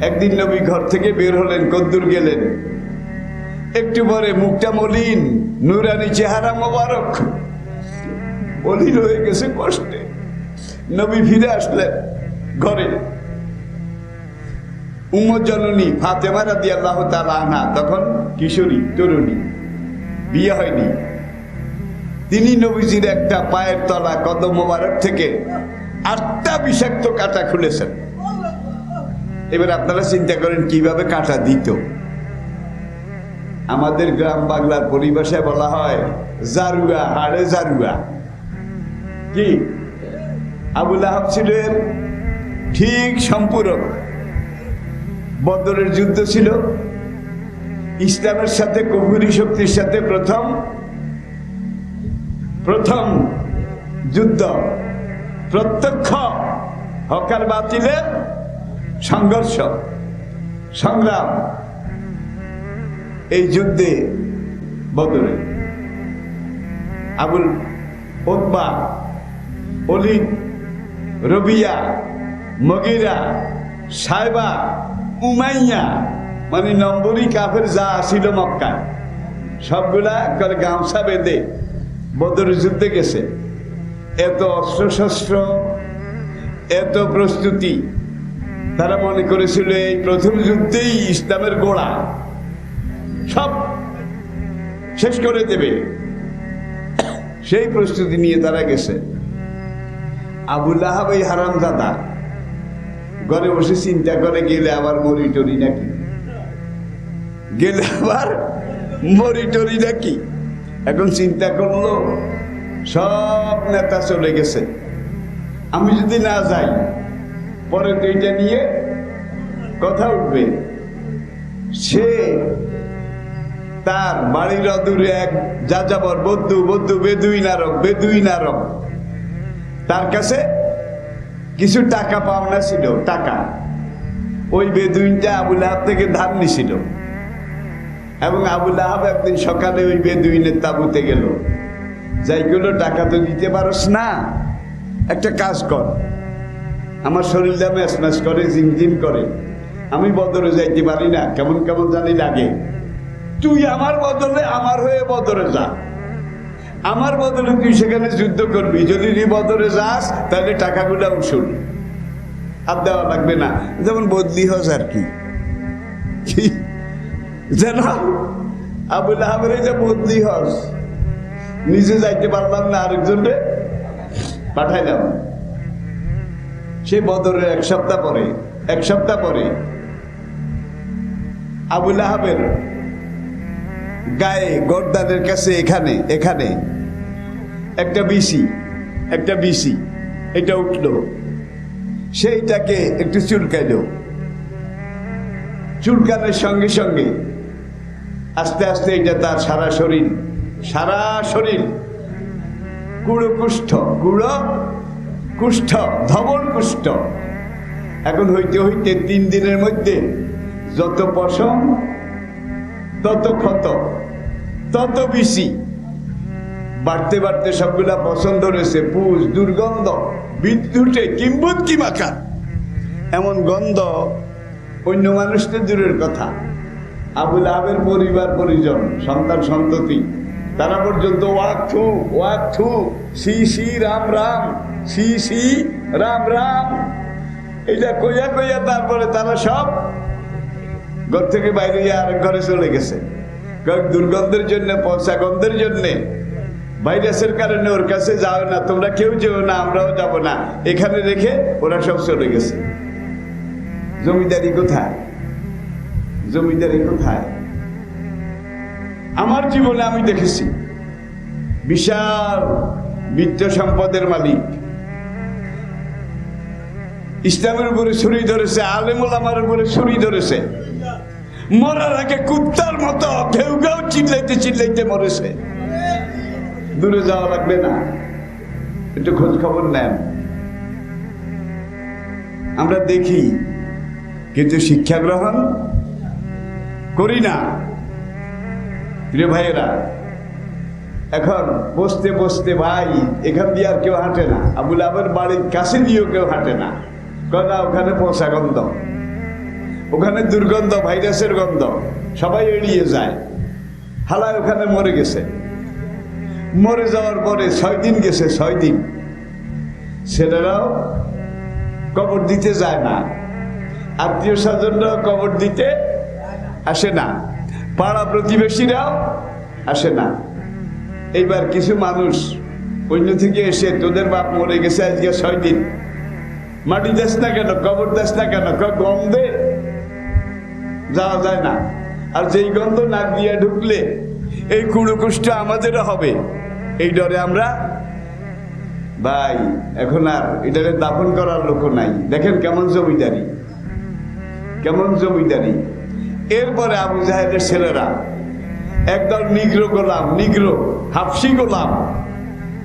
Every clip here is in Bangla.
একদিন নবী ঘর থেকে বের হলেন, কদ্দুর গেলেন। একটু পরে মুখটা মলিন, নুরানি চেহারা মোবারক। মলিন হয়ে গেছে কষ্টে। নবী ফিরে আসলেন ঘরে। উমর জননী ফাতেমা রাদি আল্লাহ আনহা, তখন কিশোরী, তরুণী। বিয়ে হয়নি। তিনি নবীজির একটা পায়ের তলা কদম মোবারক থেকে আটটা বিষাক্ত কাটা খুলেছেন। এবার আপনারা চিন্তা করেন কীভাবে কাটা দিত। আমাদের গ্রাম বাংলার পরিভাষায় বলা হয়, জারুয়া, হাড়ে জারুয়া। কি? আবুল আহাব ছিলেন ঠিক সম্পূরক। বদরের যুদ্ধ ছিল। ইসলামের সাথে কবুরি শক্তির সাথে প্রথম প্রথম যুদ্ধ, প্রত্যক্ষ হকার বাতিলের সংঘর্ষ, সংগ্রাম, এই যুদ্ধে বদরে আবুল ওতবা অলিদ রবিয়া, মগিরা সাহেবা উমাইয়া মানে নম্বরই কাফের যা আসিল মক্কায়, সবগুলা করে গামছা বেঁধে বদর যুদ্ধে গেছে। এত অস্ত্রশস্ত্র, এত প্রস্তুতি তারা মনে করেছিল এই প্রথম যুদ্ধেই ইসলামের গোড়া। সব শেষ করে দেবে। সেই প্রস্তুতি নিয়ে তারা গেছে। আবুল আহাব এই হারাম দাদা ঘরে বসে চিন্তা করে, গেলে আবার মরি টরি নাকি? গেলে আবার মরি টরি নাকি? এখন চিন্তা করল, সব নেতা চলে গেছে। আমি যদি না যাই পরে তো এটা নিয়ে কথা উঠবে। সে তার বাড়ির অদূরে এক যাযাবর বদ্ধু বদ্ধু বেদুই নারক বেদুই নারক তার কাছে কিছু টাকা পাওনা ছিল, টাকা। ওই বেদুইনটা আবুল আহাব থেকে ধার নিছিল। এবং আবুল আহাব একদিন সকালে ওই বেদুইনের তাবুতে গেল। যাই গেলো টাকা তো দিতে পারস না। একটা কাজ কর। আমার শরীরটা ম্যাচ ম্যাচ করে জিমজিম করে। আমি বদরে যাইতে পারি না, কেমন কেমন জানি লাগে। তুই আমার বদলে আমার হয়ে বদরে যা। আমার বদলে তুই সেখানে যুদ্ধ করবি। যদি তুই বদরে যাস, তাহলে টাকাগুলো উসুল। আর দেওয়া লাগবে না। যেমন বদলি হস আর কি। কি? যেন আবুল আহমের যে বদলি হস। নিজে যাইতে পারলাম না আরেকজনকে, পাঠাইলাম। সে বদরের এক সপ্তাহ পরে, এক সপ্তাহ পরে আবুল আহাবের গায়ে গর্দানের কাছে এখানে এখানে একটা বিসি একটা বিসি এটা উঠল। সেইটাকে একটু চুলকাইল। চুলকানোর সঙ্গে সঙ্গে আস্তে আস্তে এটা তার সারা শরীর সারা শরীর কুড়ো কুষ্ঠ কুড়ো কুষ্ঠ, ধবল কুষ্ঠ। এখন হইতে হইতে তিন দিনের মধ্যে যত পশম, তত ক্ষত, তত বেশি বাড়তে বাড়তে সবগুলা পছন্দ রয়েছে পুষ, দুর্গন্ধ, বিদ্যুটে কিম্বুত কি মাখা? এমন গন্ধ অন্য মানুষদের দূরের কথা। আবুল আবের পরিবার, পরিজন, সন্তান, সন্ততি, তারা পর্যন্ত ওয়াক থু ওয়াক থু শ্রী শ্রী রাম রাম। সি সি, রাম রাম। এটা কইয়া কইয়া তারপরে তারা সব ঘর থেকে বাইরে আরেক ঘরে চলে গেছে। দুর্গন্ধের জন্য, পচা গন্ধের জন্যে, ভাইরাসের কারণে ওর কাছে যাও না। তোমরা কেউ যেও না, আমরাও যাব না। এখানে রেখে ওরা সব চলে গেছে। জমিদারি কোথায়? জমিদারি কোথায়? আমার জীবনে আমি দেখেছি, বিশাল বিত্ত সম্পদের মালিক। ইসলামের উপরে ছুরি ধরেছে, আলেমুল আমার উপরে ছুরি ধরেছে। মরার আগে কুত্তার মতো কেউ কেউ চিল্লাইতে চিল্লাইতে মরেছে। দূরে যাওয়া লাগবে না। একটু খোঁজ খবর নেন। আমরা দেখি, কিন্তু শিক্ষা গ্রহণ করি না। প্রিয় ভাইয়েরা, এখন বসতে বসতে ভাই, এখান দিয়ে আর কেউ হাঁটে না। আবুল আবের বাড়ির কাছে দিয়েও কেউ হাঁটে না। কদা ওখানে পচা গন্ধ। ওখানে দুর্গন্ধ, ভাইরাসের গন্ধ। সবাই এড়িয়ে যায়। হালায় ওখানে মরে গেছে। মরে যাওয়ার পরে ছয় দিন গেছে, ছয় দিন। ছেলেরাও কবর দিতে যায় না। আত্মীয় স্বজনরাও কবর দিতে আসে না। পাড়া প্রতিবেশীরাও আসে না। এইবার কিছু মানুষ অন্য থেকে এসে, তোদের বাপ মরে গেছে আজকে ছয় দিন। মাটি দেশ না কেন? কবর দেশ না কেন? গন্ধে যাওয়া যায় না। আর যেই গন্ধ নাক দিয়ে ঢুকলে, এই কুড়ুকুষ্ট আমাদেরও হবে। এই ডরে আমরা, ভাই, এখন আর এটাকে দাফন করার লোক নাই। দেখেন কেমন জমিদারি। কেমন জমিদারি। এরপরে আবু জাহেদের ছেলেরা, একদল নিগ্র গোলাম, নিগ্র, হাফসি গোলাম।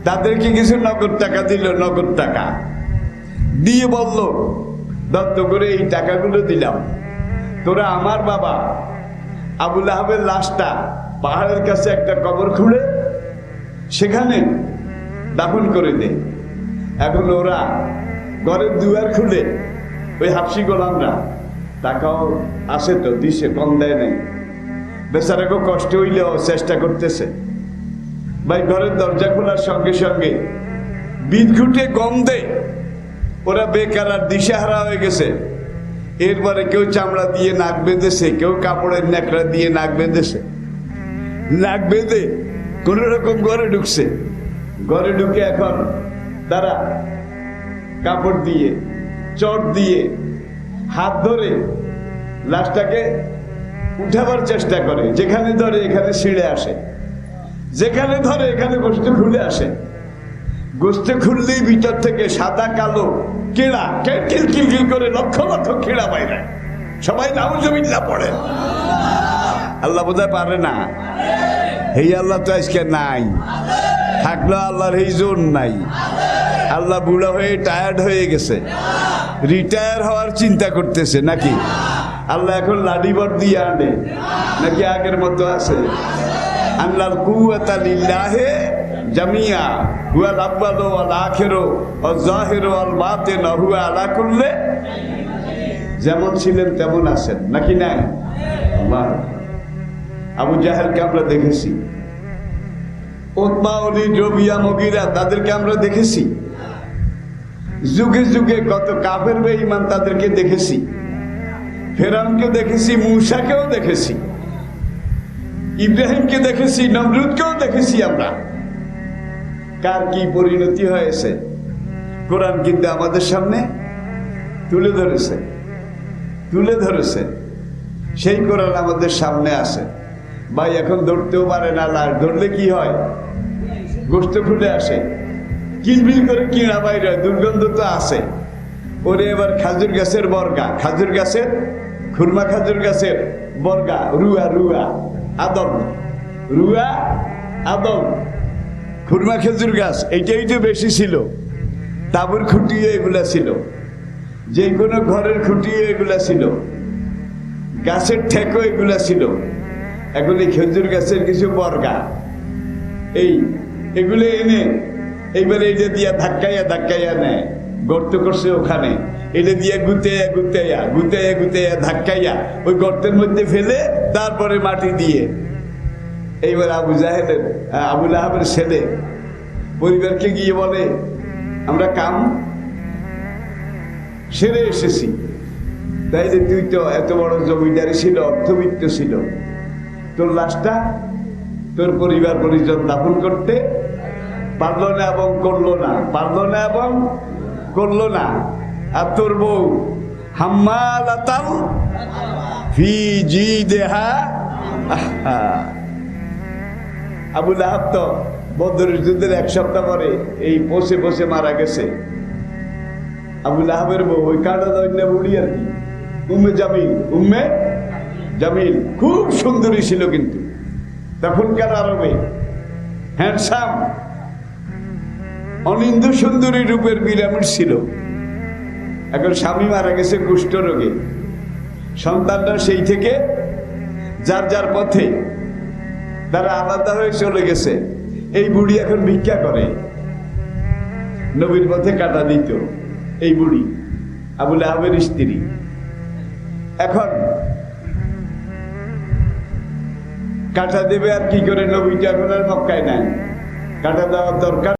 তাদেরকে কিছু নগদ টাকা দিল, নগদ টাকা। দিয়ে বলল, দত্ত করে এই টাকাগুলো দিলাম। তোরা আমার বাবা আবুল আহাবের লাশটা পাহাড়ের কাছে একটা কবর খুঁড়ে সেখানে দাফন করে দে। এখন ওরা ঘরের দুয়ার খুলে ওই হাফসি গোলামরা টাকাও আসে তো, দিছে, কম দেয় নাই। বেচারাকে কষ্ট হইলেও চেষ্টা করতেছে। ভাই, ঘরের দরজা খোলার সঙ্গে সঙ্গে বিদ্যুটে গন্ধে ওরা বেকার আর দিশাহারা হয়ে গেছে। এরপরে কেউ চামড়া দিয়ে নাক বেঁধেছে, কেউ কাপড়ের ন্যাকড়া দিয়ে নাক বেঁধেছে। নাক বেঁধে কোন রকম ঘরে ঢুকছে। ঘরে ঢুকে এখন তারা কাপড় দিয়ে, চট দিয়ে হাত ধরে লাশটাকে উঠাবার চেষ্টা করে। যেখানে ধরে এখানে ছিঁড়ে আসে। যেখানে ধরে এখানে গোস্ত খুলে আসে। গোস্ত খুললেই ভিতর থেকে সাদা, কালো কেড়া কিল কিল করে লক্ষ লক্ষ কেড়া বাইরে। সবাই নাউজবিল্লা পড়ে। আল্লাহ বোধহয় পারে না। এই আল্লাহ তো আজকে নাই। থাকলেও আল্লাহর এই জোর নাই। আল্লাহ বুড়া হয়ে টায়ার্ড হয়ে গেছে। রিটায়ার হওয়ার চিন্তা করতেছে নাকি? আল্লাহ এখন লাডিবর দিয়ে আনে। নাকি আগের মতো আছে? আল্লাহর কুয়াতা লিল্লাহে জামিয়া, হুয়া লাব্বাদো আল আখেরো ও জাহেরো আল বাতে হুয়া আলা করলে যেমন ছিলেন তেমন আছেন, নাকি নাই? আল্লাহ। আবু জাহেলকে আমরা দেখেছি। ওতমা অলি রবিয়া মগিরা, তাদেরকে আমরা দেখেছি। যুগে যুগে কত কাফের বেঈমান তাদেরকে দেখেছি। ফেরানকে দেখেছি মূষাকেও দেখেছি। ইব্রাহিমকে দেখেছি, নমরুদকেও দেখেছি আমরা। কার কি পরিণতি হয়েছে? কোরআন কিন্তু আমাদের সামনে তুলে ধরেছে। তুলে ধরেছে। সেই কোরআন আমাদের সামনে আছে। ভাই, এখন ধরতেও পারে না লাশ। ধরলে কি হয়? গোস্ত ফুটে আসে। কিলবিল করে কিনা বাইরে দুর্গন্ধ তো আছে। ওরে এবার খাজুর গাছের বর্গা। খাজুর গাছের, খুরমা খাজুর গাছের বর্গা। রুয়া রুয়া, আদম। রুয়া, আদম। খুরমা খেজুর গাছ এইটাই তো বেশি ছিল। তাবুর খুঁটিয়ে এগুলা ছিল। যে কোনো ঘরের খুঁটিয়ে এগুলা ছিল। গাছের ঠেকো এগুলা ছিল। এখন এই খেজুর গাছের কিছু বর্গা। এই, এগুলো এনে এইবারে এটা দিয়া ধাক্কাইয়া ধাক্কাইয়া নেয়, গর্ত করছে ওখানে। এটা দিয়ে গুতেয়া গুতেয়া গুতেয়া গুতেয়া ধাক্কাইয়া ওই গর্তের মধ্যে ফেলে তারপরে মাটি দিয়ে এইবার আবু জাহেদের আহ, আবুল আহাবের ছেলে পরিবারকে গিয়ে বলে আমরা কাম সেরে এসেছি। তাই যে তুই তো এত বড় জমিদারি ছিল অর্থবিত্ত ছিল। তোর লাশটা তোর পরিবার পরিজন দাফন করতে পারল না এবং করল না পারল না এবং করল না। আর তোর বউ হাম্মালাতাল ফি জি দেহা আবুল আহাব তো বদরের যুদ্ধের এক সপ্তাহ পরে এই বসে বসে মারা গেছে। আবুল আহাবের বউ ওই কাটা দৈন্য বুড়ি আর কি। উম্মে জামিল উম্মে জামিল। খুব সুন্দরী ছিল কিন্তু। তখনকার আরবে হ্যান্ডসাম অনিন্দ সুন্দরী রূপের বিরামির ছিল। এখন স্বামী মারা গেছে কুষ্ঠ রোগে। সন্তানরা সেই থেকে যার যার পথে তারা আলাদা হয়ে চলে গেছে। এই বুড়ি এখন ভিক্ষা করে। নবীর পথে কাটা দিত। এই বুড়ি, আবুল আহমের স্ত্রী। এখন কাটা দেবে আর কি করে? নবীটা এখন আর মক্কায় নাই। কাটা দেওয়ার দরকার